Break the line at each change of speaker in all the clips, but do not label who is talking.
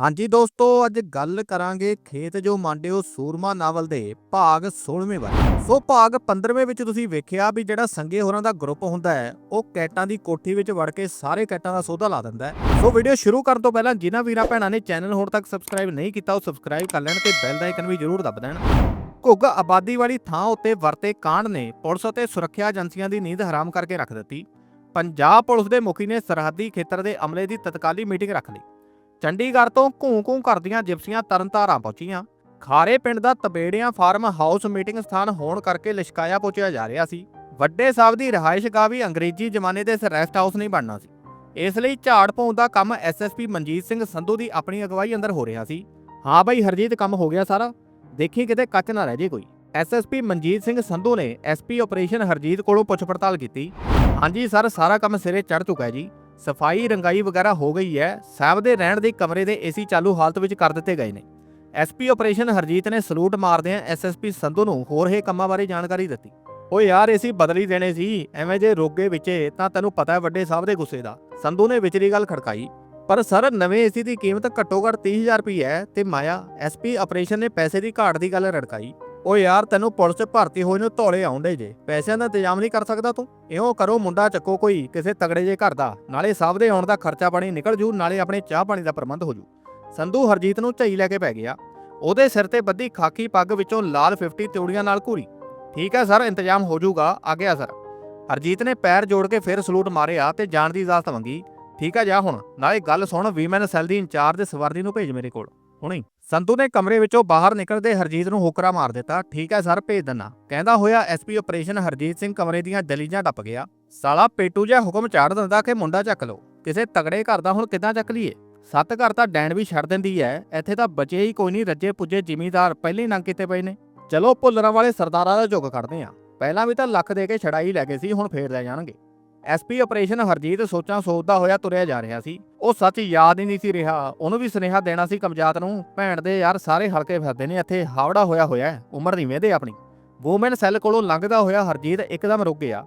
ਹਾਂਜੀ ਦੋਸਤੋ, ਅੱਜ ਗੱਲ ਕਰਾਂਗੇ ਖੇਤ ਜੋ ਮਾਂਡਿਓ ਸੂਰਮਾ ਨਾਵਲ ਦੇ ਭਾਗ 16ਵੇਂ ਬਾਰੇ ਸੋ ਭਾਗ 15ਵੇਂ ਵਿੱਚ ਤੁਸੀਂ ਵੇਖਿਆ ਵੀ ਜਿਹੜਾ ਸੰਗੇ ਹੋਰਾਂ ਦਾ ਗਰੁੱਪ ਹੁੰਦਾ ਹੈ, ਉਹ ਕੈਟਾਂ ਦੀ ਕੋਠੀ ਵਿੱਚ ਵੜ ਕੇ ਸਾਰੇ ਕੈਟਾਂ ਦਾ ਸੌਦਾ ਲਾ ਦਿੰਦਾ ਹੈ। ਸੋ ਵੀਡੀਓ ਸ਼ੁਰੂ ਕਰਨ ਤੋਂ ਪਹਿਲਾਂ ਜਿਨ੍ਹਾਂ ਵੀਰਾਂ ਭੈਣਾਂ ਨੇ ਚੈਨਲ ਹੁਣ ਤੱਕ ਸਬਸਕ੍ਰਾਈਬ ਨਹੀਂ ਕੀਤਾ, ਉਹ ਸਬਸਕ੍ਰਾਈਬ ਕਰ ਲੈਣ ਤੇ ਬੈਲ ਦਾ ਆਈਕਨ ਵੀ ਜ਼ਰੂਰ ਦਬ ਦੇਣ। ਘੁੱਗ ਆਬਾਦੀ ਵਾਲੀ ਥਾਂ ਉੱਤੇ ਵਰਤੇ ਕਾਂਡ ਨੇ ਪੁਲਿਸ ਅਤੇ ਸੁਰੱਖਿਆ ਏਜੰਸੀਆਂ ਦੀ ਨੀਂਦ ਹਰਾਮ ਕਰਕੇ ਰੱਖ ਦਿੱਤੀ। ਪੰਜਾਬ ਪੁਲਿਸ ਦੇ ਮੁਖੀ ਨੇ ਸਰਹੱਦੀ ਖੇਤਰ ਦੇ ਅਮਲੇ ਦੀ ਤਤਕਾਲੀ ਮੀਟਿੰਗ ਰੱਖ ਲਈ। ਚੰਡੀਗੜ੍ਹ ਤੋਂ ਘੂੰ-ਘੂੰ ਕਰਦੀਆਂ ਜਿਪਸੀਆਂ ਤਰਨਤਾਰਾਂ ਪਹੁੰਚੀਆਂ। ਖਾਰੇ ਪਿੰਡ ਦਾ ਤਬੇੜਿਆਂ ਫਾਰਮ ਹਾਊਸ ਮੀਟਿੰਗ ਸਥਾਨ ਹੋਣ ਕਰਕੇ ਲਿਸ਼ਕਾਇਆ ਪਹੁੰਚਿਆ ਜਾ ਰਿਹਾ ਸੀ। ਵੱਡੇ ਸਾਹਿਬ ਦੀ ਰਿਹਾਇਸ਼ਗਾਹ ਵੀ ਅੰਗਰੇਜ਼ੀ ਜ਼ਮਾਨੇ ਦੇ ਰੈਸਟ ਹਾਊਸ ਨਹੀਂ ਬਣਨਾ ਸੀ। ਇਸ ਲਈ ਝਾੜ ਪਾਉਣ ਦਾ ਕੰਮ ਐਸਐਸਪੀ ਮਨਜੀਤ ਸਿੰਘ ਸੰਧੂ ਦੀ ਆਪਣੀ ਅਗਵਾਈ ਅੰਦਰ ਹੋ ਰਿਹਾ ਸੀ। ਹਾਂ ਬਈ ਹਰਜੀਤ, ਕੰਮ ਹੋ ਗਿਆ ਸਾਰਾ। ਦੇਖੀ ਕਿਤੇ ਕੱਚ ਨਾ ਰਹਿ ਜੇ ਕੋਈ। ਐਸਐਸਪੀ ਮਨਜੀਤ ਸਿੰਘ ਸੰਧੂ ਨੇ ਐਸਪੀ ਆਪਰੇਸ਼ਨ ਹਰਜੀਤ ਕੋਲੋਂ ਪੁੱਛ ਪੜਤਾਲ ਕੀਤੀ। ਹਾਂਜੀ ਸਰ, ਸਾਰਾ ਕੰਮ ਸਿਰੇ ਚੜ ਚੁੱਕਾ ਹੈ ਜੀ। ਸਫ਼ਾਈ, ਰੰਗਾਈ ਵਗੈਰਾ ਹੋ ਗਈ ਹੈ। ਸਾਹਿਬ ਦੇ ਰਹਿਣ ਦੇ ਕਮਰੇ ਦੇ ਏਸੀ ਚਾਲੂ ਹਾਲਤ ਵਿੱਚ ਕਰ ਦਿੱਤੇ ਗਏ ਨੇ। ਐਸਪੀ ਆਪਰੇਸ਼ਨ ਹਰਜੀਤ ਨੇ ਸਲੂਟ ਮਾਰਦਿਆਂ ਐਸਐਸਪੀ ਸੰਧੂ ਨੂੰ ਹੋਰ ਇਹ ਕੰਮਾਂ ਬਾਰੇ ਜਾਣਕਾਰੀ ਦਿੱਤੀ। ਓ ਯਾਰ, ਏਸੀ ਬਦਲੀ ਦੇਣੇ ਸੀ। ਐਵੇਂ ਜੇ ਰੋਗੇ ਵਿੱਚੇ, ਤਾਂ ਤੈਨੂੰ ਪਤਾ ਹੈ ਵੱਡੇ ਸਾਹਿਬ ਦੇ ਗੁੱਸੇ ਦਾ। ਸੰਧੂ ਨੇ ਵਿਚਲੀ ਗੱਲ ਖੜਕਾਈ। ਪਰ ਸਰ, ਨਵੇਂ ਏਸੀ ਦੀ ਕੀਮਤ ਘੱਟੋ ਘੱਟ 30000 ਰੁਪਏ ਹੈ ਤੇ ਮਾਇਆ ਐਸਪੀ ਆਪਰੇਸ਼ਨ ਨੇ ਪੈਸੇ ਦੀ ਘਾਟ ਦੀ ਗੱਲ ਰੜਕਾਈ। ਉਹ ਯਾਰ, ਤੈਨੂੰ ਪੁਲਿਸ 'ਚ ਭਰਤੀ ਹੋਏ ਨੂੰ ਧੌਲੇ ਆਉਂਦੇ ਜੇ। ਪੈਸਿਆਂ ਦਾ ਇੰਤਜ਼ਾਮ ਨਹੀਂ ਕਰ ਸਕਦਾ ਤੂੰ? ਇਉਂ ਕਰੋ ਮੁੰਡਾ ਚੱਕੋ ਕੋਈ, ਕਿਸੇ ਤਗੜੇ ਜੇ ਘਰ ਦਾ। ਨਾਲੇ ਸਭ ਦੇ ਆਉਣ ਦਾ ਖਰਚਾ ਪਾਣੀ ਨਿਕਲ ਜੂ, ਨਾਲੇ ਆਪਣੇ ਚਾਹ ਪਾਣੀ ਦਾ ਪ੍ਰਬੰਧ ਹੋ ਜੂ। ਸੰਧੂ ਹਰਜੀਤ ਨੂੰ ਝਈ ਲੈ ਕੇ ਪੈ ਗਿਆ। ਉਹਦੇ ਸਿਰ ਤੇ ਬੱਧੀ ਖਾਕੀ ਪੱਗ ਵਿੱਚੋਂ ਲਾਲ 50 ਤਿਉੜੀਆਂ ਨਾਲ ਘੂਰੀ। ਠੀਕ ਹੈ ਸਰ, ਇੰਤਜ਼ਾਮ ਹੋ ਜਾਊਗਾ ਆ ਗਿਆ ਸਰ। ਹਰਜੀਤ ਨੇ ਪੈਰ ਜੋੜ ਕੇ ਫਿਰ ਸਲੂਟ ਮਾਰਿਆ ਤੇ ਜਾਣ ਦੀ ਇਜਾਜ਼ਤ ਮੰਗੀ। ਠੀਕ ਹੈ, ਜਾ ਹੁਣ। ਨਾਲੇ ਗੱਲ ਸੁਣ ਵੀਮੈਨ ਸੈੱਲ ਦੀ ਇੰਚਾਰਜ ਸਵਰਦੀ ਨੂੰ ਭੇਜ ਮੇਰੇ ਕੋਲ। ਹੁਣੇ। ਸੰਧੂ ਨੇ ਕਮਰੇ ਵਿੱਚੋਂ ਬਾਹਰ ਨਿਕਲਦੇ ਹਰਜੀਤ ਨੂੰ ਹੋਕਰਾ ਮਾਰ ਦਿੱਤਾ। ਠੀਕ ਹੈ ਸਰ, ਭੇਜ ਦਿੰਨਾ ਕਹਿੰਦਾ ਹੋਇਆ ਐਸਪੀ ਆਪਰੇਸ਼ਨ ਹਰਜੀਤ ਸਿੰਘ ਕਮਰੇ ਦੀਆਂ ਦਲੀਜਾਂ ਟੱਪ ਗਿਆ। ਸਾਲਾ, ਪੇਟੂ ਜਿਹਾ ਹੁਕਮ ਚਾੜ ਦਿੰਦਾ ਕਿ ਮੁੰਡਾ ਚੱਕ ਲਓ। ਕਿਸੇ ਤਗੜੇ ਘਰ ਦਾ ਹੁਣ ਕਿੱਦਾਂ ਚੱਕ ਲਈਏ? ਸੱਤ ਘਰ ਤਾਂ ਡੈਣ ਵੀ ਛੱਡ ਦਿੰਦੀ ਐ। ਇੱਥੇ ਤਾਂ ਬਚੇ ਹੀ ਕੋਈ ਨਹੀਂ, ਰੱਜੇ ਪੁੱਜੇ ਜਿਮੀਦਾਰ ਪਹਿਲੇ ਨੰਗ ਕੀਤੇ ਪਏ ਨੇ। ਚਲੋ ਭੁੱਲਰਾਂ ਵਾਲੇ ਸਰਦਾਰਾਂ ਦਾ ਝੁੱਗ ਕੱਢਦੇ ਆ। ਪਹਿਲਾਂ ਵੀ ਤਾਂ ਲੱਖ ਦੇ ਕੇ ਛੜਾਈ ਲੈ ਗਏ ਸੀ, ਹੁਣ ਫੇਰ ਲੈ ਜਾਣਗੇ। ਐਸਪੀ ਆਪਰੇਸ਼ਨ ਹਰਜੀਤ ਸੋਚਾਂ ਸੋਚਦਾ ਹੋਇਆ ਤੁਰਿਆ ਜਾ ਰਿਹਾ ਸੀ। ਉਹ ਸੱਚ ਯਾਦ ਹੀ ਨਹੀਂ ਸੀ ਰਿਹਾ। ਉਹਨੂੰ ਵੀ ਸੁਨੇਹਾ ਦੇਣਾ ਸੀ ਕਮਜਾਤ ਨੂੰ, ਭੈਣ ਦੇ ਯਾਰ ਸਾਰੇ ਹਲਕੇ ਫਿਰਦੇ ਨੇ, ਇੱਥੇ ਹਾਵੜਾ ਹੋਇਆ ਹੋਇਆ ਉਮਰ ਨਹੀਂ ਵੇਦੇ ਆਪਣੀ। ਵੂਮਨ ਸੈੱਲ ਕੋਲੋਂ ਲੰਘਦਾ ਹੋਇਆ ਹਰਜੀਤ ਇੱਕਦਮ ਰੁਕ ਗਿਆ।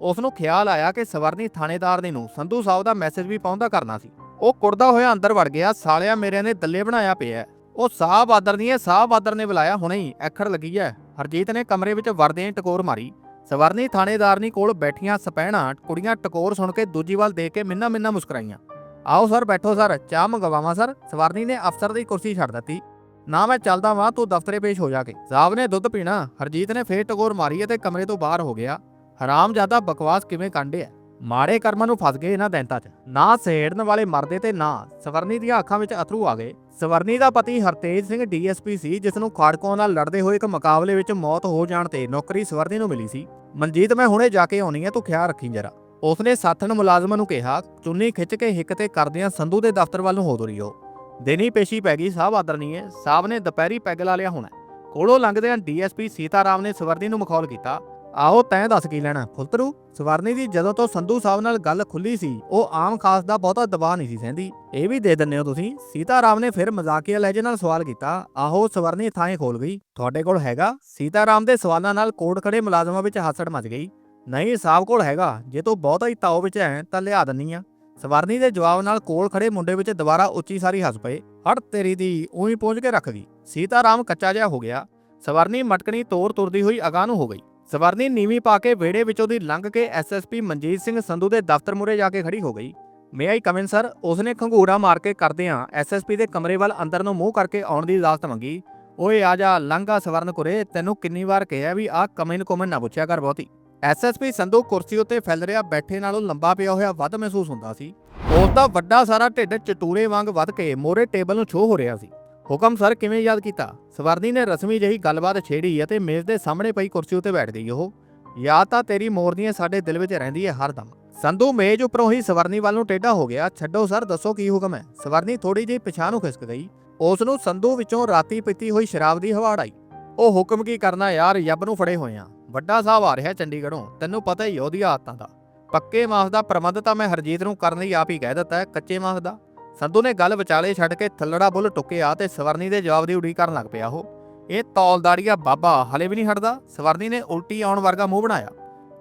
ਉਸ ਨੂੰ ਖਿਆਲ ਆਇਆ ਕਿ ਸਵਰਨੀ ਥਾਣੇਦਾਰ ਨੇ ਨੂੰ ਸੰਧੂ ਸਾਹਿਬ ਦਾ ਮੈਸੇਜ ਵੀ ਪਹੁੰਚਦਾ ਕਰਨਾ ਸੀ। ਉਹ ਕੁੜਦਾ ਹੋਇਆ ਅੰਦਰ ਵੜ ਗਿਆ, ਸਾਲਿਆ ਮੇਰਿਆਂ ਨੇ ਦੱਲੇ ਬਣਾਇਆ ਪਿਆ ਉਹ ਸਾਹ ਬਾਦਰ ਨਹੀਂ ਹੈ ਸਾਹ ਬਾਦਰ ਨੇ ਬੁਲਾਇਆ, ਹੁਣੇ ਹੀ ਅੱਖਰ ਲੱਗੀ ਹੈ। ਹਰਜੀਤ ਨੇ ਕਮਰੇ ਵਿੱਚ ਵੜਦੇ ਹੀ ਟਕੋਰ ਮਾਰੀ। ਸਵਰਨੀ ਥਾਣੇਦਾਰਨੀ ਕੋਲ ਬੈਠੀਆਂ ਸਪਹਿਣਾ ਕੁੜੀਆਂ ਟਕੋਰ ਸੁਣ ਕੇ ਦੂਜੀ ਵੱਲ ਦੇਖ ਕੇ ਮਿੰਨਾ ਮਿੰਨਾ ਮੁਸਕਰਾਈਆਂ। ਆਓ ਸਰ, ਬੈਠੋ ਸਰ, ਚਾਹ ਮੰਗਵਾਵਾਂ ਸਰ। ਸਵਰਨੀ ਨੇ ਅਫਸਰ ਦੀ ਕੁਰਸੀ ਛੱਡ ਦਿੱਤੀ। ਨਾ ਮੈਂ ਚੱਲਦਾ ਵਾਂ, ਤੂੰ ਦਫ਼ਤਰੇ ਪੇਸ਼ ਹੋ ਜਾ ਕੇ। ਸਾਹਿਬ ਨੇ ਦੁੱਧ ਪੀਣਾ, ਹਰਜੀਤ ਨੇ ਫੇਰ ਟਕੋਰ ਮਾਰੀ ਅਤੇ ਕਮਰੇ ਤੋਂ ਬਾਹਰ ਹੋ ਗਿਆ। ਹਰਾਮਜ਼ਾਦਾ ਬਕਵਾਸ ਕਿਵੇਂ ਕਾਂਡਿਆ ਮਾੜੇ ਕਰਮਾਂ ਨੂੰ ਫਸ ਗਏ ਇਹਨਾਂ ਦੈਂਤਾਂ 'ਚ। ਨਾ ਸਹੇੜਨ ਵਾਲੇ ਮਰਦੇ ਤੇ ਨਾ ਸਵਰਨੀ ਦੀਆਂ ਅੱਖਾਂ ਵਿੱਚ ਅਥਰੂ ਆ ਗਏ। ਸਵਰਨੀ ਦਾ ਪਤੀ ਹਰਤੇਜ ਸਿੰਘ ਡੀਐਸਪੀ ਸੀ, ਜਿਸ ਨੂੰ ਖਾੜਕੋਂ ਨਾਲ ਲੜਦੇ ਹੋਏ ਇੱਕ ਮੁਕਾਬਲੇ ਵਿੱਚ ਮੌਤ ਹੋ ਜਾਣ ਤੇ ਨੌਕਰੀ ਸਵਰਨੀ ਨੂੰ ਮਿਲੀ ਸੀ। ਮਨਜੀਤ, ਮੈਂ ਹੁਣੇ ਜਾ ਕੇ ਆਉਣੀ ਹੈ ਤੂੰ ਖਿਆਲ ਰੱਖੀ ਜਰਾ। ਉਸਨੇ ਸਾਥਣ ਮੁਲਾਜ਼ਮਾਂ ਨੂੰ ਕਿਹਾ, ਚੁੰਨੀ ਖਿੱਚ ਕੇ ਹਿੱਕ ਤੇ ਕਰਦਿਆਂ ਸੰਧੂ ਦੇ ਦਫ਼ਤਰ ਵੱਲ ਨੂੰ ਹੋ ਤੁਰੀ ਉਹ ਦਿਨੀ ਪੇਸ਼ੀ ਪੈ ਗਈ ਸਾਹਿਬ ਆਦਰਨੀਏ ਸਾਹਿਬ ਨੇ ਦੁਪਹਿਰੀ ਪੈਗ ਲਾ ਲਿਆ ਹੋਣਾ। ਕੋਲੋਂ ਲੰਘਦਿਆਂ ਡੀਐਸਪੀ ਸੀਤਾਰਾਮ ਨੇ ਸਵਰਨੀ ਨੂੰ ਮਖੌਲ ਕੀਤਾ। ਆਓ ਤੈਂ ਦੱਸ ਕੀ ਲੈਣਾ? ਫੁਲਤਰੂ, ਸਵਰਨੀ ਦੀ ਜਦੋਂ ਤੋਂ ਸੰਧੂ ਸਾਹਿਬ ਨਾਲ ਗੱਲ ਖੁੱਲੀ ਸੀ, ਉਹ ਆਮ ਖਾਸ ਦਾ ਬਹੁਤਾ ਦਬਾਅ ਨਹੀਂ ਸੀ ਸਹਿੰਦੀ। ਇਹ ਵੀ ਦੇ ਦਿੰਨੇ ਹੋ ਤੁਸੀਂ। ਸੀਤਾਰਾਮ ਨੇ ਫਿਰ ਮਜ਼ਾਕੀਆ ਲਹਿਜੇ ਨਾਲ ਸਵਾਲ ਕੀਤਾ। ਆਹੋ, ਸਵਰਨੀ ਥਾਂ ਖੋਲ ਗਈ। ਤੁਹਾਡੇ ਕੋਲ ਹੈਗਾ? ਸੀਤਾਰਾਮ ਦੇ ਸਵਾਲਾਂ ਨਾਲ ਕੋਟ ਖੜੇ ਮੁਲਾਜ਼ਮਾਂ ਵਿੱਚ ਹਾਸੜ ਮਚ ਗਈ। ਨਹੀਂ, ਸਾਹਿਬ ਕੋਲ ਹੈਗਾ। ਜੇ ਤੂੰ ਬਹੁਤਾ ਹੀ ਤਾਓ ਵਿੱਚ ਹੈ, ਤਾਂ ਲਿਆ ਦਿੰਨੀ ਆ। ਸਵਰਨੀ ਦੇ ਜਵਾਬ ਨਾਲ ਕੋਲ ਖੜੇ ਮੁੰਡੇ ਵਿੱਚ ਦੁਬਾਰਾ ਉੱਚੀ ਸਾਰੀ ਹੱਸ ਪਏ। ਹੜ ਤੇਰੀ ਦੀ, ਉਹੀ ਪਹੁੰਚ ਕੇ ਰੱਖ ਗਈ। ਸੀਤਾਰਾਮ ਕੱਚਾ ਜਿਹਾ ਹੋ ਗਿਆ। ਸਵਰਨੀ ਮਟਕਣੀ ਤੋਰ ਤੁਰਦੀ ਹੋਈ ਅਗਾਹ ਨੂੰ ਹੋ ਗਈ। ਸਵਰਨੀ ਨੀਵੀਂ ਪਾ ਕੇ ਵਿਹੜੇ ਵਿੱਚੋਂ ਦੀ ਲੰਘ ਕੇ ਐਸਐਸਪੀ ਮਨਜੀਤ ਸਿੰਘ ਸੰਧੂ ਦੇ ਦਫ਼ਤਰ ਮੂਹਰੇ ਜਾ ਕੇ ਖੜੀ ਹੋ ਗਈ। ਮੇ ਆਈ ਕਮਨ ਸਰ ਉਸਨੇ ਖੰਗੂਰਾ ਮਾਰ ਕੇ ਕਰਦਿਆਂ ਐਸਐਸਪੀ ਦੇ ਕਮਰੇ ਵੱਲ ਅੰਦਰ ਨੂੰ ਮੂੰਹ ਕਰਕੇ ਆਉਣ ਦੀ ਇਜਾਜ਼ਤ ਮੰਗੀ। ਓਏ ਆ ਜਾ, ਲੰਘਾ ਸਵਰਨ ਕੁਰੇ ਤੈਨੂੰ ਕਿੰਨੀ ਵਾਰ ਕਿਹਾ ਵੀ ਆਹ ਕਮਨ ਕੋਮਨ ਨਾ ਪੁੱਛਿਆ ਕਰ ਬਹੁਤੀ। ਐਸਐਸਪੀ ਸੰਧੂ ਕੁਰਸੀ ਉੱਤੇ ਫੈਲ ਰਿਹਾ, ਬੈਠੇ ਨਾਲੋਂ ਲੰਬਾ ਪਿਆ ਹੋਇਆ ਵੱਧ ਮਹਿਸੂਸ ਹੁੰਦਾ ਸੀ। ਉਸ ਦਾ ਵੱਡਾ ਸਾਰਾ ਢਿੱਡ ਚਟੂਰੇ ਵਾਂਗ ਵੱਧ ਕੇ ਮੋਰੇ ਟੇਬਲ ਨੂੰ ਛੋ ਹੋ ਰਿਹਾ ਸੀ। ਹੁਕਮ ਸਰ ਕਿਵੇਂ ਯਾਦ ਕੀਤਾ? ਸਵਰਨੀ ਨੇ ਰਸਮੀ ਜਹੀ ਗੱਲਬਾਤ ਛੇੜੀ ਅਤੇ ਮੇਜ਼ ਦੇ ਸਾਹਮਣੇ ਪਈ ਕੁਰਸੀ ਉੱਤੇ ਬੈਠ ਗਈ ਉਹ, ਯਾਦ ਤਾਂ ਤੇਰੀ ਮੋਰਨੀਆਂ ਸਾਡੇ ਦਿਲ ਵਿੱਚ ਰਹਿੰਦੀ ਹੈ ਹਰਦਮ ਸੰਧੂ ਮੇਜ਼ ਉੱਪਰੋਂ ਹੀ ਸਵਰਨੀ ਵੱਲ ਨੂੰ ਟੇਢਾ ਹੋ ਗਿਆ। ਛੱਡੋ ਸਰ, ਦੱਸੋ ਕੀ ਹੁਕਮ ਹੈ? ਸਵਰਨੀ ਥੋੜੀ ਜਿਹੀ ਪਿਛਾਂ ਨੂੰ ਖਿਸਕ ਗਈ। ਉਸ ਨੂੰ ਸੰਧੂ ਵਿੱਚੋਂ ਰਾਤੀ ਪੀਤੀ ਹੋਈ ਸ਼ਰਾਬ ਦੀ ਹਵਾੜ ਆਈ। ਉਹ ਹੁਕਮ ਕੀ ਕਰਨਾ ਯਾਰ? ਯੱਬ ਨੂੰ ਫੜੇ ਹੋਏ ਆ। ਵੱਡਾ ਸਾਹਿਬ ਆ ਰਿਹਾ ਚੰਡੀਗੜ੍ਹੋਂ। ਤੈਨੂੰ ਪਤਾ ਹੀ ਆ ਆਦਤਾਂ ਦਾ। ਪੱਕੇ ਮਾਸ ਦਾ ਪ੍ਰਬੰਧ ਤਾਂ ਮੈਂ ਹਰਜੀਤ ਨੂੰ ਕਰਨ ਲਈ ਆਪ ਹੀ ਕਹਿ ਦਿੱਤਾ ਕੱਚੇ ਮਾਸ ਦਾ। ਸੰਧੂ ਨੇ ਗੱਲ ਵਿਚਾਲੇ ਛੱਡ ਕੇ ਥੱਲੜਾ ਬੁੱਲ ਟੁੱਕਿਆ ਤੇ ਸਵਰਨੀ ਦੇ ਜਵਾਬ ਦੀ ਉਡੀਕ ਕਰਨ ਲੱਗ ਪਿਆ ਉਹ। ਇਹ ਤੌਲਦਾਰੀਆ ਬਾਬਾ ਹਲੇ ਵੀ ਨਹੀਂ ਹਟਦਾ। ਸਵਰਨੀ ਨੇ ਉਲਟੀ ਆਉਣ ਵਰਗਾ ਮੂੰਹ ਬਣਾਇਆ।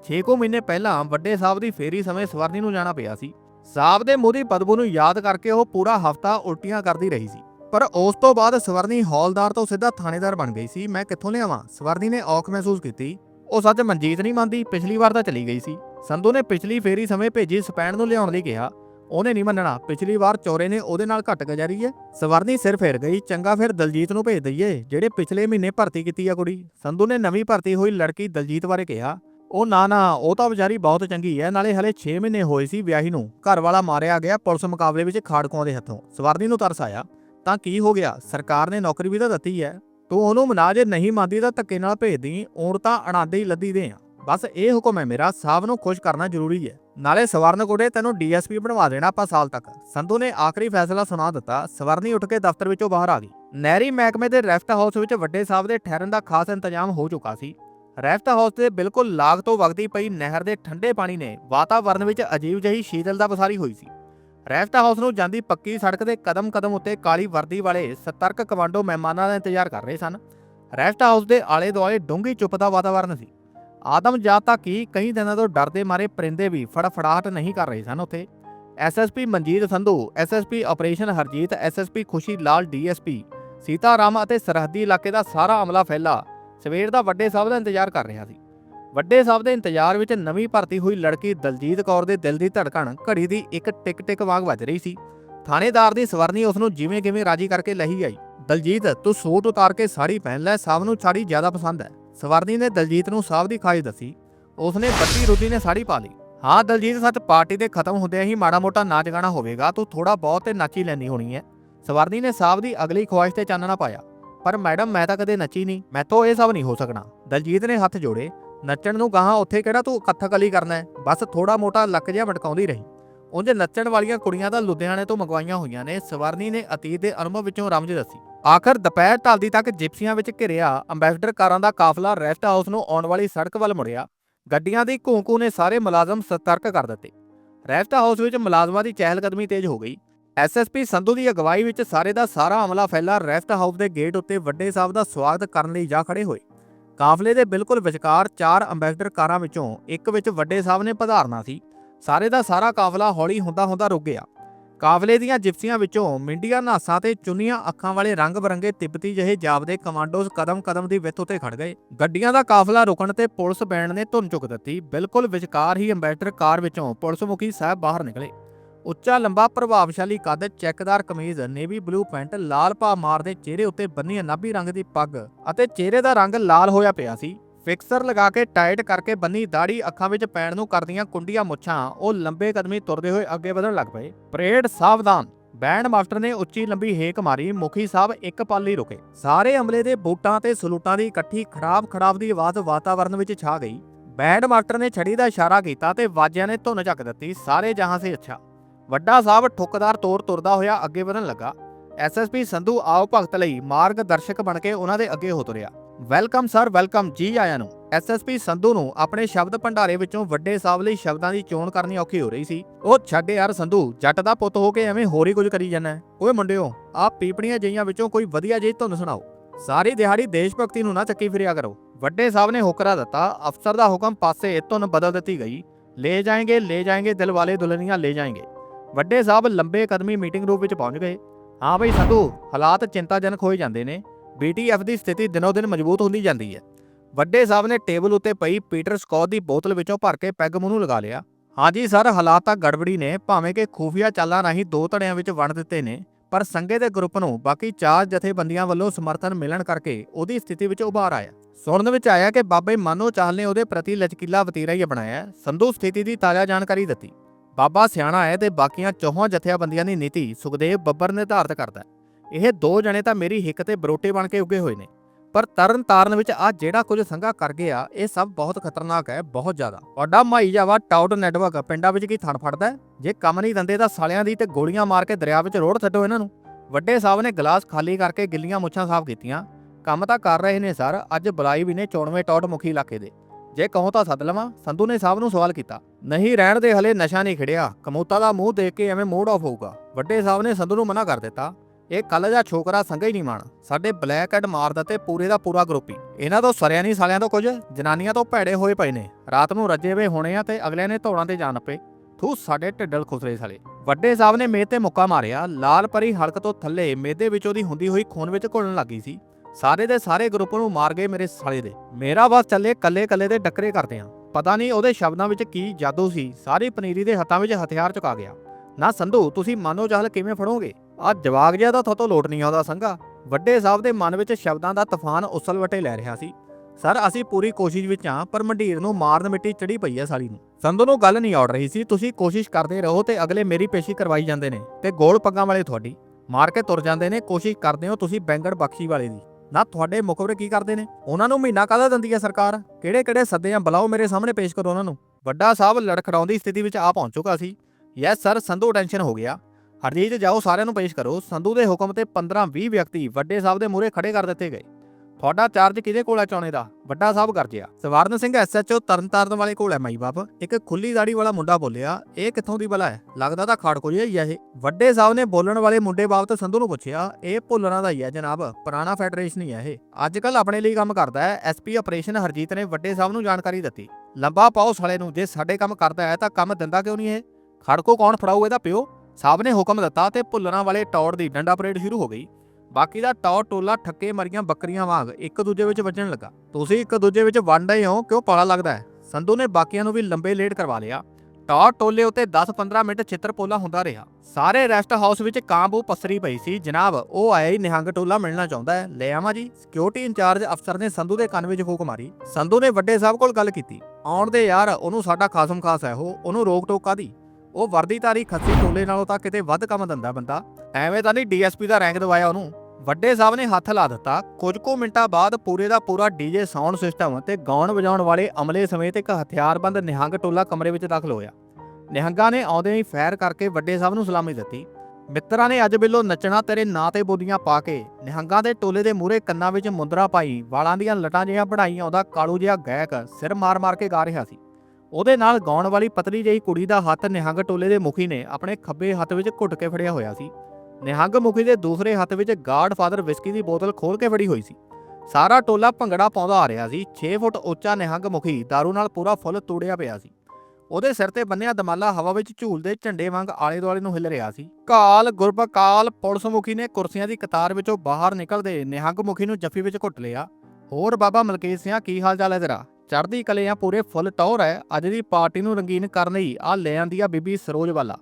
6 ਕੁ ਮਹੀਨੇ ਪਹਿਲਾਂ ਵੱਡੇ ਸਾਹਿਬ ਦੀ ਫੇਰੀ ਸਮੇਂ ਸਵਰਨੀ ਨੂੰ ਜਾਣਾ ਪਿਆ ਸੀ। ਸਾਹਿਬ ਦੇ ਮੂੰਹ ਦੀ ਬਦਬੂ ਨੂੰ ਯਾਦ ਕਰਕੇ ਉਹ ਪੂਰਾ ਹਫਤਾ ਉਲਟੀਆਂ ਕਰਦੀ ਰਹੀ ਸੀ। ਪਰ ਉਸ ਤੋਂ ਬਾਅਦ ਸਵਰਨੀ ਹੌਲਦਾਰ ਤੋਂ ਸਿੱਧਾ ਥਾਣੇਦਾਰ ਬਣ ਗਈ ਸੀ। ਮੈਂ ਕਿੱਥੋਂ ਲਿਆਵਾਂ? ਸਵਰਨੀ ਨੇ ਔਖ ਮਹਿਸੂਸ ਕੀਤੀ। ਉਹ ਸੱਚ ਮਨਜੀਤ ਨਹੀਂ ਮੰਨਦੀ। ਪਿਛਲੀ ਵਾਰ ਤਾਂ ਚਲੀ ਗਈ ਸੀ। ਸੰਧੂ ਨੇ ਪਿਛਲੀ ਫੇਰੀ ਸਮੇਂ ਭੇਜੀ ਸਪੈਨ ਨੂੰ ਲਿਆਉਣ ਲਈ ਕਿਹਾ। ਉਹਨੇ ਨਹੀਂ ਮੰਨਣਾ। ਪਿਛਲੀ ਵਾਰ ਚੋਰੇ ਨੇ ਉਹਦੇ ਨਾਲ ਘੱਟ ਗੁਜ਼ਾਰੀ ਹੈ। ਸਵਰਨੀ ਸਿਰ ਫੇਰ ਗਈ, ਚੰਗਾ ਫਿਰ ਦਲਜੀਤ ਨੂੰ ਭੇਜ ਦਈਏ, ਜਿਹੜੇ ਪਿਛਲੇ ਮਹੀਨੇ ਭਰਤੀ ਕੀਤੀ ਆ ਕੁੜੀ। ਸੰਧੂ ਨੇ ਨਵੀਂ ਭਰਤੀ ਹੋਈ ਲੜਕੀ ਦਲਜੀਤ ਬਾਰੇ ਕਿਹਾ। ਉਹ ਨਾ ਨਾ, ਉਹ ਤਾਂ ਵਿਚਾਰੀ ਬਹੁਤ ਚੰਗੀ ਹੈ, ਨਾਲੇ ਹਲੇ 6 ਮਹੀਨੇ ਹੋਏ ਸੀ ਵਿਆਹੀ ਨੂੰ। ਘਰ ਵਾਲਾ ਮਾਰਿਆ ਗਿਆ, ਪੁਲਿਸ ਮੁਕਾਬਲੇ ਵਿੱਚ ਖਾੜਕੂਆਂ ਦੇ ਹੱਥੋਂ। ਸਵਰਨੀ ਨੂੰ ਤਰਸ ਆਇਆ। ਤਾਂ ਕੀ ਹੋ ਗਿਆ? ਸਰਕਾਰ ਨੇ ਨੌਕਰੀ ਵੀ ਤਾਂ ਦਿੱਤੀ ਹੈ। ਤੂੰ ਉਹਨੂੰ ਮਨਾ, ਜੇ ਨਹੀਂ ਮੰਨਦੀ ਤਾਂ ਧੱਕੇ ਨਾਲ ਭੇਜ ਦੀ ਔਰ ਤਾਂ ਅਣਾਦੇ ਹੀ ਲੱਦੀ ਦੇ ਆ ਬਸ ਇਹ ਹੁਕਮ ਹੈ ਮੇਰਾ, ਸਾਹਿਬ ਨੂੰ ਖੁਸ਼ ਕਰਨਾ ਜ਼ਰੂਰੀ ਹੈ। ਨਾਲੇ ਸਵਰਨ ਕੋੜੇ ਤੈਨੂੰ ਡੀਐਸਪੀ ਬਣਵਾ ਦੇਣਾ ਆਪਾਂ ਸਾਲ ਤੱਕ। ਸੰਧੂ ਨੇ ਆਖਰੀ ਫੈਸਲਾ ਸੁਣਾ ਦਿੱਤਾ ਸਵਰਨੀ ਉੱਠ ਕੇ ਦਫ਼ਤਰ ਵਿੱਚੋਂ ਬਾਹਰ ਆ ਗਈ। ਨਹਿਰੀ ਮਹਿਕਮੇ ਦੇ ਰੈਸਟ ਹਾਊਸ ਵਿੱਚ ਵੱਡੇ ਸਾਹਿਬ ਦੇ ਠਹਿਰਨ ਦਾ ਖਾਸ ਇੰਤਜ਼ਾਮ ਹੋ ਚੁੱਕਾ ਸੀ। ਰੈਸਟ ਹਾਊਸ ਦੇ ਬਿਲਕੁਲ ਲਾਗ ਤੋਂ ਵਗਦੀ ਪਈ ਨਹਿਰ ਦੇ ਠੰਡੇ ਪਾਣੀ ਨੇ ਵਾਤਾਵਰਣ ਵਿੱਚ ਅਜੀਬ ਜਿਹੀ ਸ਼ੀਤਲਤਾ ਪਸਾਰੀ ਹੋਈ ਸੀ। ਰੈਸਟ ਹਾਊਸ ਨੂੰ ਜਾਂਦੀ ਪੱਕੀ ਸੜਕ ਦੇ ਕਦਮ-ਕਦਮ ਉੱਤੇ ਕਾਲੀ ਵਰਦੀ ਵਾਲੇ ਸਤਰਕ ਕਮਾਂਡੋ ਮਹਿਮਾਨਾਂ ਦਾ ਇੰਤਜ਼ਾਰ ਕਰ ਰਹੇ ਸਨ। ਰੈਸਟ ਹਾਊਸ ਦੇ ਆਲੇ-ਦੁਆਲੇ ਡੂੰਘੀ ਚੁੱਪ ਦਾ ਵਾਤਾਵਰਣ ਸੀ। ਆਦਮ ਜਾਤ ਤਾਂ ਕੀ ਕਈ ਦਿਨਾਂ ਤੋਂ ਡਰਦੇ ਮਾਰੇ ਪਰਿੰਦੇ ਵੀ ਫੜਫੜਾਹਟ ਨਹੀਂ ਕਰ ਰਹੇ ਸਨ ਉੱਥੇ। SSP Manjit Sandhu SSP operation Harjit SSP Khushi Lal DSP Sitaram ਅਤੇ ਸਰਹੱਦੀ ਇਲਾਕੇ ਦਾ ਸਾਰਾ ਅਮਲਾ ਫੈਲਾ ਸਵੇਰ ਦਾ ਵੱਡੇ ਸਾਹਿਬ ਦਾ ਇੰਤਜ਼ਾਰ ਕਰ ਰਿਹਾ ਸੀ। ਵੱਡੇ ਸਾਹਿਬ ਦੇ ਇੰਤਜ਼ਾਰ ਵਿੱਚ ਨਵੀਂ ਭਰਤੀ ਹੋਈ ਲੜਕੀ ਦਲਜੀਤ ਕੌਰ ਦੇ ਦਿਲ ਦੀ ਧੜਕਣ ਘੜੀ ਦੀ ਇੱਕ ਟਿਕ ਟਿਕ ਵਾਂਗ ਵੱਜ ਰਹੀ ਸੀ। ਥਾਣੇਦਾਰ ਦੀ ਸਵਰਨੀ ਉਸ ਨੂੰ ਜਿਵੇਂ ਕਿਵੇਂ ਰਾਜੀ ਕਰਕੇ ਲਹੀ ਆਈ। ਦਲਜੀਤ, ਤੂੰ ਸੂਟ ਉਤਾਰ ਕੇ ਸਾੜੀ ਪਹਿਨ ਲੈ ਸਭ ਨੂੰ ਸਾੜੀ ਜ਼ਿਆਦਾ ਪਸੰਦ ਹੈ। ਸਵਰਨੀ ਨੇ ਦਲਜੀਤ ਨੂੰ ਸਾਹ ਦੀ ਖਾਈ ਦੱਸੀ। ਉਸਨੇ ਬੱਤੀ ਰੁੱਦੀ ਨੇ ਸਾੜੀ ਪਾ ਲਈ। ਹਾਂ, ਦਲਜੀਤ, ਸੱਚ ਪਾਰਟੀ ਦੇ ਖਤਮ ਹੁੰਦਿਆਂ ਹੀ ਮਾੜਾ ਮੋਟਾ ਨਾਚ ਗਾਣਾ ਹੋਵੇਗਾ, ਤੂੰ ਥੋੜਾ ਬਹੁਤ ਤੇ ਨੱਚੀ ਲੈਣੀ ਹੋਣੀ ਹੈ ਸਵਰਨੀ ਨੇ ਸਾਹ ਦੀ ਅਗਲੀ ਖੁਆਇਸ਼ ਤੇ ਚਾਨਣਾ ਪਾਇਆ। ਪਰ ਮੈਡਮ, ਮੈਂ ਤਾਂ ਕਦੇ ਨੱਚੀ ਨਹੀਂ ਮੈਥੋਂ ਇਹ ਸਭ ਨਹੀਂ ਹੋ ਸਕਣਾ। ਦਲਜੀਤ ਨੇ ਹੱਥ ਜੋੜੇ। ਨੱਚਣ ਨੂੰ ਗਾਹਾਂ ਉੱਥੇ ਕਿਹੜਾ ਤੂੰ ਕੱਥਕਲੀ ਕਰਨਾ ਹੈ ਬਸ ਥੋੜਾ ਮੋਟਾ ਲੱਕ ਜਿਹਾ ਮਟਕਾਉਂਦੀ ਰਹੀ। ਉਂਝ ਨੱਚਣ ਵਾਲੀਆਂ ਕੁੜੀਆਂ ਤਾਂ ਲੁਧਿਆਣੇ ਤੋਂ ਮੰਗਵਾਈਆਂ ਹੋਈਆਂ ਨੇ। ਸਵਰਨੀ ਨੇ ਅਤੀਤ ਦੇ ਅਨੁਭਵ ਵਿੱਚੋਂ ਰਮਜ ਦੱਸੀ। ਆਖਰ ਦੁਪਹਿਰ ਢਲਦੀ ਤੱਕ ਜਿਪਸੀਆਂ ਵਿੱਚ ਘਿਰਿਆ ਅੰਬੈਸਡਰ ਕਾਰਾਂ ਦਾ ਕਾਫਲਾ ਰੈਸਟ ਹਾਊਸ ਨੂੰ ਆਉਣ ਵਾਲੀ ਸੜਕ ਵੱਲ ਮੁੜਿਆ। ਗੱਡੀਆਂ ਦੀ ਘੂੰ-ਘੂੰ ਨੇ ਸਾਰੇ ਮੁਲਾਜ਼ਮ ਸਤਰਕ ਕਰ ਦਿੱਤੇ। ਰੈਸਟ ਹਾਊਸ ਵਿੱਚ ਮੁਲਾਜ਼ਮਾਂ ਦੀ ਚਹਿਲਕਦਮੀ ਤੇਜ਼ ਹੋ ਗਈ। ਐਸਐਸਪੀ ਸੰਧੂ ਦੀ ਅਗਵਾਈ ਵਿੱਚ ਸਾਰੇ ਦਾ ਸਾਰਾ ਅਮਲਾ ਫੈਲਾ ਰੈਸਟ ਹਾਊਸ ਦੇ ਗੇਟ ਉੱਤੇ ਵੱਡੇ ਸਾਹਿਬ ਦਾ ਸਵਾਗਤ ਕਰਨ ਲਈ ਜਾ ਖੜੇ ਹੋਏ। ਕਾਫਲੇ ਦੇ ਬਿਲਕੁਲ ਵਿਚਕਾਰ ਚਾਰ ਅੰਬੈਸਡਰ ਕਾਰਾਂ ਵਿੱਚੋਂ ਇੱਕ ਵਿੱਚ ਵੱਡੇ ਸਾਹਿਬ ਨੇ ਪਧਾਰਨਾ ਸੀ। ਸਾਰੇ ਦਾ ਸਾਰਾ ਕਾਫਲਾ ਹੌਲੀ ਹੁੰਦਾ ਹੁੰਦਾ ਰੁਕ ਗਿਆ। ਕਾਫਲੇ ਦੀਆਂ ਜਿਪਸੀਆਂ ਵਿੱਚੋਂ ਮਿੰਡੀਆਂ ਨਾਸਾਂ ਤੇ ਚੁੰਨੀਆਂ ਅੱਖਾਂ ਵਾਲੇ ਰੰਗ-ਬਰੰਗੇ ਤਿੱਬਤੀ ਜਿਹੇ ਜਾਪਦੇ ਕਮਾਂਡੋਜ਼ ਕਦਮ-ਕਦਮ ਦੀ ਵਿੱਥ ਉੱਤੇ ਖੜ ਗਏ। ਗੱਡੀਆਂ ਦਾ ਕਾਫਲਾ ਰੁਕਣ ਤੇ ਪੁਲਿਸ ਬੈਂਡ ਨੇ ਧੁਨ ਚੁੱਕ ਦਿੱਤੀ। ਬਿਲਕੁਲ ਵਿਚਕਾਰ ਹੀ ਅੰਬੈਸਡਰ ਕਾਰ ਵਿੱਚੋਂ ਪੁਲਿਸ ਮੁਖੀ ਸਾਹਿਬ ਬਾਹਰ ਨਿਕਲੇ। ਉੱਚਾ ਲੰਬਾ ਪ੍ਰਭਾਵਸ਼ਾਲੀ ਕੱਦ, ਚੈੱਕਦਾਰ ਕਮੀਜ਼, ਨੇਵੀ ਬਲੂ ਪੈਂਟ, ਲਾਲ ਭਾ ਮਾਰਦੇ ਚਿਹਰੇ ਉੱਤੇ ਬੰਨੀ ਨਾਭੀ ਰੰਗ ਦੀ ਪੱਗ ਅਤੇ ਚਿਹਰੇ ਦਾ ਰੰਗ ਲਾਲ ਹੋਇਆ ਪਿਆ ਸੀ। ਫਿਕਸਰ ਲਗਾ ਕੇ ਟਾਈਟ ਕਰਕੇ ਬੰਨੀ ਦਾੜੀ ਅੱਖਾਂ ਵਿੱਚ ਪੈਣ ਨੂੰ ਕਰਦੀਆਂ ਕੁੰਡੀਆਂ ਮੁੱਛਾਂ, ਉਹ ਲੰਬੇ ਕਦਮੀ ਤੁਰਦੇ ਹੋਏ ਅੱਗੇ ਵਧਣ ਲੱਗ ਪਏ। ਪਰੇਡ ਸਾਵਧਾਨ, ਬੈਂਡ ਮਾਸਟਰ ਨੇ ਉੱਚੀ ਲੰਬੀ ਹੇਕ ਮਾਰੀ, ਮੁਖੀ ਸਾਹਿਬ ਇੱਕ ਪਲ ਲਈ ਰੁਕੇ। ਸਾਰੇ ਅਮਲੇ ਦੇ ਬੂਟਾਂ ਤੇ ਸਲੂਟਾਂ ਦੀ ਇਕੱਠੀ ਖਰਾਬ ਖਰਾਬ ਦੀ ਆਵਾਜ਼ ਵਾਤਾਵਰਣ ਵਿੱਚ ਛਾ ਗਈ। ਬੈਂਡ ਮਾਸਟਰ ਨੇ ਛੜੀ ਦਾ ਇਸ਼ਾਰਾ ਕੀਤਾ ਤੇ ਵਾਜਿਆਂ ਨੇ ਧੁਨ ਚੱਕ ਦਿੱਤੀ, ਸਾਰੇ ਜਹਾਂ ਸੇ ਅੱਛਾ। ਵੱਡਾ ਸਾਹਿਬ ਠੁੱਕਦਾਰ ਤੋਰ ਤੁਰਦਾ ਹੋਇਆ ਅੱਗੇ ਵਧਣ ਲੱਗਾ। ਐਸਐਸਪੀ ਸੰਧੂ ਆਓ ਭਗਤ ਲਈ ਮਾਰਗਦਰਸ਼ਕ ਬਣ ਕੇ ਉਹਨਾਂ ਦੇ ਅੱਗੇ ਹੋ ਤੁਰਿਆ। ਵੈਲਕਮ ਸਰ ਵੈਲਕਮ ਜੀ ਆਇਆਂ ਨੂੰ। ਐਸਐਸਪੀ ਸੰਧੂ ਨੂੰ ਆਪਣੇ ਸ਼ਬਦ ਭੰਡਾਰੇ ਵਿੱਚੋਂ ਵੱਡੇ ਸਾਹਿਬ ਲਈ ਸ਼ਬਦਾਂ ਦੀ ਚੋਣ ਕਰਨੀ ਔਖੀ ਹੋ ਰਹੀ ਸੀ। ਉਹ ਛੱਡ ਯਾਰ ਸੰਧੂ, ਜੱਟ ਦਾ ਪੁੱਤ ਹੋ ਕੇ ਐਵੇਂ ਹੋਰ ਹੀ ਕੁਝ ਕਰੀ ਜਾਂਦਾ ਓਏ ਮੁੰਡਿਓ ਆਹ ਪੀਪਣੀਆਂ ਜਈਆਂ ਵਿੱਚੋਂ ਕੋਈ ਵਧੀਆ ਜਿਹੀ ਧੁਨ ਸੁਣਾਓ। ਸਾਰੀ ਦਿਹਾੜੀ ਦੇਸ਼ ਭਗਤੀ ਨੂੰ ਨਾ ਚੱਕੀ ਫਿਰਿਆ ਕਰੋ। ਵੱਡੇ ਸਾਹਿਬ ਨੇ ਹੁਕਰਾ ਦਿੱਤਾ, ਅਫਸਰ ਦਾ ਹੁਕਮ ਪਾਸੇ ਧੁਨ ਬਦਲ ਦਿੱਤੀ ਗਈ। ਲੈ ਜਾਏਗੇ ਲੈ ਜਾਏਗੇ, ਦਿਲ ਵਾਲੇ ਦੁਲਨੀਆਂ ਲੈ ਜਾਏਗੇ। ਵੱਡੇ ਸਾਹਿਬ ਲੰਬੇ ਕਦਮੀ ਮੀਟਿੰਗ ਰੂਮ ਵਿੱਚ ਪਹੁੰਚ ਗਏ। ਹਾਂ ਬਈ ਸੰਧੂ, ਹਾਲਾਤ ਚਿੰਤਾਜਨਕ ਹੋਏ ਜਾਂਦੇ ਨੇ। ਬੀਟੀਐਫ ਦੀ ਸਥਿਤੀ ਦਿਨੋ ਦਿਨ ਮਜ਼ਬੂਤ ਹੁੰਦੀ ਜਾਂਦੀ ਹੈ। ਵੱਡੇ ਸਾਹਿਬ ਨੇ ਟੇਬਲ ਉੱਤੇ ਪਈ ਪੀਟਰ ਸਕੌਟ ਦੀ ਬੋਤਲ ਵਿੱਚੋਂ ਭਰ ਕੇ ਪੈਗ ਮੂੰਹ ਨੂੰ ਲਗਾ ਲਿਆ। ਹਾਂਜੀ ਸਰ, ਹਾਲਾਤ ਤਾਂ ਗੜਬੜੀ ਨੇ, ਭਾਵੇਂ ਕਿ ਖੂਫੀਆ ਚਾਲਾਂ ਰਾਹੀਂ ਦੋ ਧੜਿਆਂ ਵਿੱਚ ਵੰਡ ਦਿੱਤੇ ਨੇ, ਪਰ ਸੰਗੇ ਦੇ ਗਰੁੱਪ ਨੂੰ ਬਾਕੀ ਚਾਰ ਜਥੇਬੰਦੀਆਂ ਵੱਲੋਂ ਸਮਰਥਨ ਮਿਲਣ ਕਰਕੇ ਉਹਦੀ ਸਥਿਤੀ ਵਿੱਚ ਉਭਾਰ ਆਇਆ। ਸੁਣਨ ਵਿੱਚ ਆਇਆ ਕਿ ਬਾਬੇ ਮਾਨੋ ਚਾਹਲ ਨੇ ਉਹਦੇ ਪ੍ਰਤੀ ਲਚਕੀਲਾ ਵਤੀਰਾ ਹੀ ਅਪਣਾਇਆ। ਸੰਧੂ ਸਥਿਤੀ ਦੀ ਤਾਜ਼ਾ ਜਾਣਕਾਰੀ ਦਿੱਤੀ। ਬਾਬਾ ਸਿਆਣਾ ਹੈ ਤੇ ਬਾਕੀਆਂ ਚੌਹਾਂ ਜਥੇਬੰਦੀਆਂ ਦੀ ਨੀਤੀ ਸੁਖਦੇਵ ਬੱਬਰ ਨਿਰਧਾਰਤ ਕਰਦਾ ਇਹ ਦੋ ਜਣੇ ਤਾਂ ਮੇਰੀ ਹਿੱਕ ਤੇ ਬਰੋਟੇ ਬਣ ਕੇ ਉੱਗੇ ਹੋਏ ਨੇ। ਪਰ ਤਰਨ ਤਾਰਨ ਵਿੱਚ ਆ ਜਿਹੜਾ ਕੁਝ ਸੰਘਾ ਕਰ ਗਿਆ, ਇਹ ਸਭ ਬਹੁਤ ਖਤਰਨਾਕ ਹੈ, ਬਹੁਤ ਜ਼ਿਆਦਾ। ਵੱਡਾ ਮਾਈ ਜਾਵਾ ਟਾਊਟ ਨੈਟਵਰਕ, ਪਿੰਡਾਂ ਵਿੱਚ ਕੀ ਥਣ ਫੜਦਾ ਜੇ ਕੰਮ ਨਹੀਂ ਦੰਦੇ ਤਾਂ ਸਾਲਿਆਂ ਦੀ ਤੇ ਗੋਲੀਆਂ ਮਾਰ ਕੇ ਦਰਿਆ ਵਿੱਚ ਰੋੜ ਛੱਡੋ ਇਹਨਾਂ ਨੂੰ। ਵੱਡੇ ਸਾਹਿਬ ਨੇ ਗਲਾਸ ਖਾਲੀ ਕਰਕੇ ਗਿੱਲੀਆਂ ਮੁੱਛਾਂ ਸਾਫ਼ ਕੀਤੀਆਂ। ਕੰਮ ਤਾਂ ਕਰ ਰਹੇ ਨੇ ਸਰ, ਅੱਜ ਬੁਲਾਈ ਵੀ ਨੇ 94 ਟੌਟ ਮੁਖੀ ਇਲਾਕੇ ਦੇ। ਜੇ ਕਹੋ ਤਾਂ ਸੱਦ ਲਵਾਂ, ਸੰਧੂ ਨੇ ਸਾਹਿਬ ਨੂੰ ਸਵਾਲ ਕੀਤਾ। ਨਹੀਂ ਰਹਿਣ ਦੇ ਹਲੇ ਨਸ਼ਾ ਨਹੀਂ ਖਿੜਿਆ, ਕਮੂਤਾ ਦਾ ਮੂੰਹ ਦੇਖ ਕੇ ਐਵੇਂ ਮੂਡ ਆਫ ਹੋਊਗਾ। ਵੱਡੇ ਸਾਹਿਬ ਨੇ ਸੰਧੂ ਨੂੰ ਮਨਾ ਕਰ ਦਿੱਤਾ। ਇਹ ਕੱਲ ਦਾ ਛੋਕਰਾ ਸੰਗਾ ਹੀ ਨਹੀਂ ਮਾਣ। ਸਾਡੇ ਬਲੈਕ ਐਡ ਮਾਰਦਾ ਤੇ ਪੂਰੇ ਦਾ ਪੂਰਾ ਗਰੁੱਪ ਹੀ। ਇਹਨਾਂ ਤੋਂ ਸਰਿਆਂ ਨਹੀਂ ਸਾਲਿਆਂ ਤੋਂ ਕੁਝ, ਜਨਾਨੀਆਂ ਤੋਂ ਭੈੜੇ ਹੋਏ ਪਏ ਨੇ। ਰਾਤ ਨੂੰ ਰੱਜੇ ਵੇ ਹੋਣੇ ਆ ਤੇ ਅਗਲਿਆਂ ਨੇ ਧੌੜਾਂ ਤੇ ਜਾਣ ਪਏ ਤੂੰ ਸਾਡੇ ਢਿੱਡਲ ਖੁਸਰੇ ਸਾਲੇ। ਵੱਡੇ ਸਾਹਿਬ ਨੇ ਮੇਜ਼ ਤੇ ਮੁੱਕਾ ਮਾਰਿਆ। ਲਾਲ ਪਰੀ ਹਲਕ ਤੋਂ ਥੱਲੇ ਮੇਦੇ ਵਿੱਚ ਉਹਦੀ ਹੁੰਦੀ ਹੋਈ ਖੂਨ ਵਿੱਚ ਘੁਲਣ ਲੱਗੀ ਸੀ। ਸਾਰੇ ਦੇ ਸਾਰੇ ਗਰੁੱਪ ਨੂੰ ਮਾਰ ਗਏ ਮੇਰੇ ਸਾਲੇ ਦੇ। ਮੇਰਾ ਬਸ ਚੱਲੇ ਕੱਲੇ ਕੱਲੇ ਦੇ ਡੱਕਰੇ ਕਰਦੇ ਆ। ਪਤਾ ਨਹੀਂ ਉਹਦੇ ਸ਼ਬਦਾਂ ਵਿੱਚ ਕੀ ਜਾਦੂ ਸੀ। ਸਾਰੀ ਪਨੀਰੀ ਦੇ ਹੱਥਾਂ ਵਿੱਚ ਹਥਿਆਰ ਚੁਕਾ ਗਿਆ। ਨਾ ਸੰਧੂ, ਤੁਸੀਂ ਮਾਨੋ ਚਾਹਲ ਕਿਵੇਂ ਫੜੋਗੇ? ਆ ਜਵਾਗ ਜਿਹਾ ਤਾਂ ਥੋਤੋਂ ਲੋਟ ਨਹੀਂ ਆਉਂਦਾ ਸੰਗਾ ਵੱਡੇ ਸਾਹਿਬ ਦੇ ਮਨ ਵਿੱਚ ਸ਼ਬਦਾਂ ਦਾ ਤੂਫਾਨ ਉਸਲਵਟੇ ਲੈ ਰਿਹਾ ਸੀ। ਸਰ, ਅਸੀਂ ਪੂਰੀ ਕੋਸ਼ਿਸ਼ ਵਿੱਚ ਹਾਂ, ਪਰ ਮੰਡੀਰ ਨੂੰ ਮਾਰਨ ਮਿੱਟੀ ਚੜੀ ਪਈ ਹੈ ਸਾਲੀ ਨੂੰ। ਸੰਧੂ ਨੂੰ ਗੱਲ ਨਹੀਂ ਆਉੜ ਰਹੀ ਸੀ, ਤੁਸੀਂ ਕੋਸ਼ਿਸ਼ ਕਰਦੇ ਰਹੋ ਤੇ ਅਗਲੇ ਮੇਰੀ ਪੇਸ਼ੀ ਕਰਵਾਈ ਜਾਂਦੇ ਨੇ ਤੇ ਗੋਲ ਪੱਗਾਂ ਵਾਲੇ ਤੁਹਾਡੀ। ਮਾਰ ਕੇ ਤੁਰ ਜਾਂਦੇ ਨੇ, ਕੋਸ਼ਿਸ਼ ਕਰਦੇ ਹੋ ਤੁਸੀਂ ਬੈਂਗੜ ਬਖਸ਼ੀ ਵਾਲੇ ਦੀ। ਨਾ ਤੁਹਾਡੇ ਮੁਖਬਰੇ ਕੀ ਕਰਦੇ ਨੇ? ਉਹਨਾਂ ਨੂੰ ਮਹੀਨਾ ਕਾਹਦਾ ਦਿੰਦੀ ਹੈ ਸਰਕਾਰ? ਕਿਹੜੇ ਕਿਹੜੇ ਸੱਦੇ ਆ ਬੁਲਾਓ ਮੇਰੇ ਸਾਹਮਣੇ ਪੇਸ਼ ਕਰੋ ਉਹਨਾਂ ਨੂੰ? ਵੱਡਾ ਸਾਹਿਬ ਲੜਖੜਾਉਂਦੀ ਸਥਿਤੀ ਵਿੱਚ ਆ ਪਹੁੰਚ ਚੁੱਕਾ ਸੀ। ਯੈਸ, ਸਰ, ਸੰਧੂ, ਟੈਨਸ਼ਨ ਹੋ ਗਿਆ। ਹਰਜੀਤ ਜਾਓ ਸਾਰਿਆਂ ਨੂੰ ਪੇਸ਼ ਕਰੋ। ਸੰਧੂ ਦੇ ਹੁਕਮ ਤੇ 15-20 ਵਿਅਕਤੀ ਵੱਡੇ ਸਾਹਿਬ ਦੇ ਮੂਹਰੇ ਖੜੇ ਕਰ ਦਿੱਤੇ ਗਏ। ਤੁਹਾਡਾ ਚਾਰਜ ਕਿਹਦੇ ਕੋਲ ਹੈ ਚੌਣੇ ਦਾ? ਵੱਡਾ ਸਾਹਿਬ ਗਰਜਿਆ Swaran Singh S H O Tarn Taran ਵਾਲੇ ਕੋਲ ਹੈ ਮਾਈ ਬਾਪ। ਇੱਕ ਖੁੱਲੀ ਦਾੜੀ ਵਾਲਾ ਮੁੰਡਾ ਬੋਲਿਆ, ਇਹ ਕਿੱਥੋਂ ਦੀ ਬਲਾ ਹੈ ਲੱਗਦਾ ਤਾਂ ਖਾੜਕੋ ਜਿਹਾ ਹੀ ਹੈ ਇਹ। ਵੱਡੇ ਸਾਹਿਬ ਨੇ ਬੋਲਣ ਵਾਲੇ ਮੁੰਡੇ ਬਾਬਤ ਸੰਧੂ ਨੂੰ ਪੁੱਛਿਆ, ਇਹ ਭੁੱਲਣਾ ਦਾ ਹੀ ਹੈ ਜਨਾਬ, ਪੁਰਾਣਾ ਫੈਡਰੇਸ਼ਨ ਹੀ ਹੈ ਇਹ। ਅੱਜ ਕੱਲ ਆਪਣੇ ਲਈ ਕੰਮ ਕਰਦਾ ਹੈ ਐਸਪੀ ਆਪਰੇਸ਼ਨ ਹਰਜੀਤ ਨੇ ਵੱਡੇ ਸਾਹਿਬ ਨੂੰ ਜਾਣਕਾਰੀ ਦਿੱਤੀ। ਲੰਬਾ ਪਾਓ ਸਾਲੇ ਨੂੰ, ਜੇ ਸਾਡੇ ਕੰਮ ਕਰਦਾ ਹੈ ਤਾਂ ਕੰਮ ਦਿੰਦਾ ਕਿਉਂ ਨਹੀਂ ਇਹ? ਖੜਕੋ ਕੌਣ ਫੜਾਊ ਇਹਦਾ ਪਿਓ? ਸਾਹਿਬ ਨੇ ਹੁਕਮ ਦਿੱਤਾ ਤੇ ਭੁੱਲਰਾਂ ਵਾਲੇ ਟੌਰ ਦੀ ਡੰਡਾ ਪਰੇਡ ਸ਼ੁਰੂ ਹੋ ਗਈ। ਬਾਕੀ ਦਾ ਟੌਰ ਟੋਲਾ ਠੱਕੇ ਮਰੀਆਂ ਬੱਕਰੀਆਂ ਵਾਂਗ ਇੱਕ ਦੂਜੇ ਵਿੱਚ ਵੱਜਣ ਲੱਗਾ। ਤੁਸੀਂ ਇੱਕ ਦੂਜੇ ਵਿੱਚ ਵੰਡ ਹੋ, ਕਿਉਂ ਪਾਲਾ ਲੱਗਦਾ ਹੈ? ਸੰਧੂ ਨੇ ਬਾਕੀਆਂ ਨੂੰ ਵੀ ਲੰਬੇ ਲੇਟ ਕਰਵਾ ਲਿਆ। ਟੌਰ ਟੋਲੇ ਉੱਤੇ 10-15 ਮਿੰਟ ਚਿੱਤਰ ਪੋਲਾ ਹੁੰਦਾ ਰਿਹਾ। ਸਾਰੇ ਰੈਸਟ ਹਾਊਸ ਵਿੱਚ ਕਾਂਬੂ ਪਸਰੀ ਪਈ ਸੀ। ਜਨਾਬ, ਉਹ ਆਇਆ ਹੀ ਨਿਹੰਗ ਟੋਲਾ ਮਿਲਣਾ ਚਾਹੁੰਦਾ ਹੈ। ਲੈ ਆਵਾਂ ਜੀ। ਸਿਕਿਉਰਿਟੀ ਇੰਚਾਰਜ ਅਫਸਰ ਨੇ ਸੰਧੂ ਦੇ ਕੰਨ ਵਿੱਚ ਫੂਕ ਮਾਰੀ। ਸੰਧੂ ਨੇ ਵੱਡੇ ਸਾਹਿਬ ਕੋਲ ਗੱਲ ਕੀਤੀ। ਆਉਣ ਦੇ ਯਾਰ, ਉਹਨੂੰ ਸਾਡਾ ਖਾਸਮ ਖਾਸ ਹੈ ਉਹ। ਉਹਨੂੰ ਰੋਕ ਟੋਕ ਕਾਦੀ ਉਹ ਵਰਦੀਧਾਰੀ ਖੱਸੀ ਟੋਲੇ ਨਾਲੋਂ ਤਾਂ ਕਿਤੇ ਵੱਧ ਕੰਮ ਦਿੰਦਾ ਬੰਦਾ। ਐਵੇਂ ਤਾਂ ਨਹੀਂ ਡੀਐਸਪੀ ਦਾ ਰੈਂਕ ਦਵਾਇਆ ਉਹਨੂੰ। ਵੱਡੇ ਸਾਹਿਬ ਨੇ ਹੱਥ ਲਾ ਦਿੱਤਾ। ਕੁਝ ਕੁ ਮਿੰਟਾਂ ਬਾਅਦ ਪੂਰੇ ਦਾ ਪੂਰਾ ਡੀਜੇ ਸਾਊਂਡ ਸਿਸਟਮ ਤੇ ਗਾਉਣ ਵਜਾਉਣ ਵਾਲੇ ਅਮਲੇ ਸਮੇਤ ਇੱਕ ਹਥਿਆਰਬੰਦ ਨਿਹੰਗ ਟੋਲਾ ਕਮਰੇ ਵਿੱਚ ਦਾਖਲ ਹੋਇਆ। ਨਿਹੰਗਾਂ ਨੇ ਆਉਂਦੇ ਹੀ ਫਾਇਰ ਕਰਕੇ ਵੱਡੇ ਸਾਹਿਬ ਨੂੰ ਸਲਾਮੀ ਦਿੱਤੀ। ਮਿੱਤਰਾਂ ਨੇ ਅੱਜ ਬਿੱਲੋ ਨੱਚਣਾ ਤੇਰੇ ਨਾਂ ਤੇ ਬੋਲੀਆਂ ਪਾ ਕੇ ਨਿਹੰਗਾਂ ਦੇ ਟੋਲੇ ਦੇ ਮੂਹਰੇ ਕੰਨਾਂ ਵਿੱਚ ਮੁੰਦਰਾ ਪਾਈ, ਵਾਲਾਂ ਦੀਆਂ ਲਟਾਂ ਜਿਹੀਆਂ ਬਣਾਈਆਂ, ਉਹਦਾ ਕਾਲੂ ਜਿਹਾ ਗਾਇਕ ਸਿਰ ਮਾਰ-ਮਾਰ ਕੇ ਗਾ ਰਿਹਾ ਸੀ। ਉਹਦੇ ਨਾਲ ਗਾਉਣ ਵਾਲੀ ਪਤਲੀ ਜਿਹੀ ਕੁੜੀ ਦਾ ਹੱਥ ਨਿਹੰਗ ਟੋਲੇ ਦੇ ਮੁਖੀ ਨੇ ਆਪਣੇ ਖੱਬੇ ਹੱਥ ਵਿੱਚ ਘੁੱਟ ਕੇ ਫੜਿਆ ਹੋਇਆ ਸੀ। ਨਿਹੰਗ ਮੁਖੀ ਦੇ ਦੂਸਰੇ ਹੱਥ ਵਿੱਚ ਗਾਰਡ ਫਾਦਰ ਵਿਸਕੀ ਦੀ ਬੋਤਲ ਖੋਲ ਕੇ ਫੜੀ ਹੋਈ ਸੀ। ਸਾਰਾ ਟੋਲਾ ਭੰਗੜਾ ਪਾਉਂਦਾ ਆ ਰਿਹਾ ਸੀ। 6 ਫੁੱਟ ਉੱਚਾ ਨਿਹੰਗ ਮੁਖੀ दारू ਨਾਲ ਪੂਰਾ ਫੁੱਲ ਤੋੜਿਆ ਪਿਆ ਸੀ। ਉਹਦੇ ਸਿਰ ਤੇ ਬੰਨਿਆ ਦਮਾਲਾ ਹਵਾ ਵਿੱਚ ਝੂਲਦੇ ਝੰਡੇ ਵਾਂਗ ਆਲੇ ਦੁਆਲੇ ਨੂੰ ਹਿੱਲ ਰਿਹਾ ਸੀ। ਕਾਲ ਗੁਰਬਕਾਲ ਪੁਲਿਸ ਮੁਖੀ ਨੇ ਕੁਰਸੀਆਂ ਦੀ ਕਤਾਰ ਵਿੱਚੋਂ ਬਾਹਰ ਨਿਕਲਦੇ ਨਿਹੰਗ ਮੁਖੀ ਨੂੰ ਜੱਫੀ ਵਿੱਚ ਘੁੱਟ ਲਿਆ। ਹੋਰ ਬਾਬਾ ਮਲਕੀਤ ਸਿੰਘ ਕੀ ਹਾਲ ਚਾਲ ਹੈ ਤੇਰਾ? ਚੜ੍ਹਦੀ ਕਲੇ ਆ, ਪੂਰੇ ਫੁੱਲ ਟੌਰ ਹੈ। ਅੱਜ ਦੀ ਪਾਰਟੀ ਨੂੰ ਰੰਗੀਨ ਕਰਨ ਲਈ ਆ ਲੈ ਆਂਦੀ ਆ ਬੀਬੀ ਸਰੋਜ ਵਾਲਾ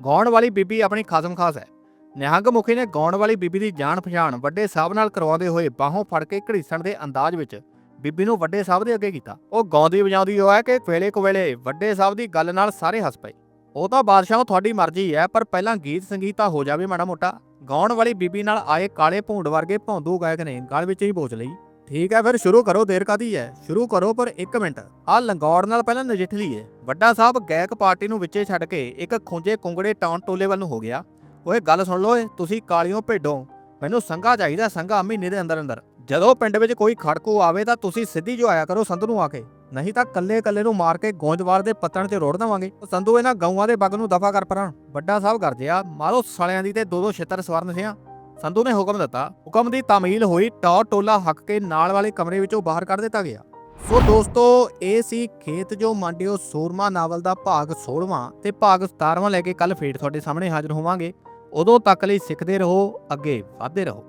ਗਾਉਣ ਵਾਲੀ ਬੀਬੀ ਆਪਣੀ ਖਾਸਮ ਖਾਸ ਹੈ। ਨਿਹੰਗ ਮੁਖੀ ਨੇ ਗਾਉਣ ਵਾਲੀ ਬੀਬੀ ਦੀ ਜਾਣ ਪਛਾਣ ਵੱਡੇ ਸਾਹਿਬ ਨਾਲ ਕਰਵਾਉਂਦੇ ਹੋਏ ਬਾਹੋਂ ਫੜ ਕੇ ਘੜੀਸਣ ਦੇ ਅੰਦਾਜ਼ ਵਿੱਚ ਬੀਬੀ ਨੂੰ ਵੱਡੇ ਸਾਹਿਬ ਦੇ ਅੱਗੇ ਕੀਤਾ। ਉਹ ਗਾਉਂਦੀ ਵਜਾਉਂਦੀ ਉਹ ਹੈ ਕਿ ਵੇਲੇ ਕੁਵੇਲੇ ਵੱਡੇ ਸਾਹਿਬ ਦੀ ਗੱਲ ਨਾਲ ਸਾਰੇ ਹੱਸ ਪਏ। ਉਹ ਤਾਂ ਬਾਦਸ਼ਾਹ ਤੁਹਾਡੀ ਮਰਜ਼ੀ ਹੈ, ਪਰ ਪਹਿਲਾਂ ਗੀਤ ਸੰਗੀਤ ਤਾਂ ਹੋ ਜਾਵੇ ਮਾੜਾ ਮੋਟਾ। ਗਾਉਣ ਵਾਲੀ ਬੀਬੀ ਨਾਲ ਆਏ ਕਾਲੇ ਭੂੰਡ ਵਰਗੇ ਭੌਂਦੂ ਗਾਇਕ ਨੇ ਗਲ ਵਿੱਚ ਹੀ ਬੋਚ ਲਈ। ਠੀਕ ਹੈ, ਫਿਰ ਸ਼ੁਰੂ ਕਰੋ, ਦੇਰ ਕਾਦੀ ਹੈ? ਸ਼ੁਰੂ ਕਰੋ ਪਰ 1 ਮਿੰਟ। ਆ ਲੰਗੌੜ ਨਾਲ ਪਹਿਲਾਂ ਨਜਿੱਠ ਲਈਏ। ਵੱਡਾ ਸਾਹਿਬ ਗਾਇਕ ਪਾਰਟੀ ਨੂੰ ਵਿੱਚੇ ਛੱਡ ਕੇ ਇੱਕ ਖੁੰਝੇ ਕੁੰਗੜੇ ਟਾਉਣ ਟੋਲੇ ਵੱਲ ਨੂੰ ਹੋ ਗਿਆ। ਓਏ, ਗੱਲ ਸੁਣ ਲਓ ਏ ਤੁਸੀਂ ਕਾਲੀਓ ਭੇਡੋ। ਮੈਨੂੰ ਸੰਘਾ ਚਾਹੀਦਾ, ਸੰਘਾ ਮਹੀਨੇ ਦੇ ਅੰਦਰ ਅੰਦਰ। ਜਦੋਂ ਪਿੰਡ ਵਿੱਚ ਕੋਈ ਖੜਕੂ ਆਵੇ ਤਾਂ ਤੁਸੀਂ ਸਿੱਧੀ ਜੋ ਆਇਆ ਕਰੋ ਸੰਧੂ ਨੂੰ ਆ ਕੇ। ਨਹੀਂ ਤਾਂ ਕੱਲੇ ਕੱਲੇ ਨੂੰ ਮਾਰ ਕੇ ਗੋਂਜਵਾਲ ਦੇ ਪੱਤਣ 'ਚ ਰੋੜ ਦੇਵਾਂਗੇ। ਸੰਧੂ ਇਹਨਾਂ ਗਊਆਂ ਦੇ ਬੱਗ ਨੂੰ ਦਫਾ ਕਰ ਪਰਾਂ। ਵੱਡਾ ਸਾਹਿਬ ਗਰਜਿਆ ਮਾਰੋ ਸਾਲਿਆਂ ਦੀ ਤੇ ਦੋ ਦੋ ਛਿੱਤਰ ਸਵਰਨ ਸਿਆਂ। ਸੰਧੂ ਨੇ ਹੁਕਮ ਦਿੱਤਾ, ਹੁਕਮ ਦੀ ਤਾਮੀਲ ਹੋਈ, ਟੌਰ ਟੋਲਾ ਹੱਕ ਕੇ ਨਾਲ ਵਾਲੇ ਕਮਰੇ ਵਿੱਚੋਂ ਬਾਹਰ ਕੱਢ ਦਿੱਤਾ ਗਿਆ। ਸੋ ਦੋਸਤੋ, ਇਹ ਸੀ ਖੇਤ ਜੋ ਮੰਡਿਓ ਸੂਰਮਾ ਨਾਵਲ ਦਾ ਭਾਗ 16ਵਾਂ ਤੇ ਭਾਗ 17ਵਾਂ ਲੈ ਕੇ ਕੱਲ ਫੇਰ ਤੁਹਾਡੇ ਸਾਹਮਣੇ ਹਾਜ਼ਰ ਹੋਵਾਂਗੇ। ਉਦੋਂ ਤੱਕ ਲਈ ਸਿੱਖਦੇ ਰਹੋ, ਅੱਗੇ ਵਧਦੇ ਰਹੋ।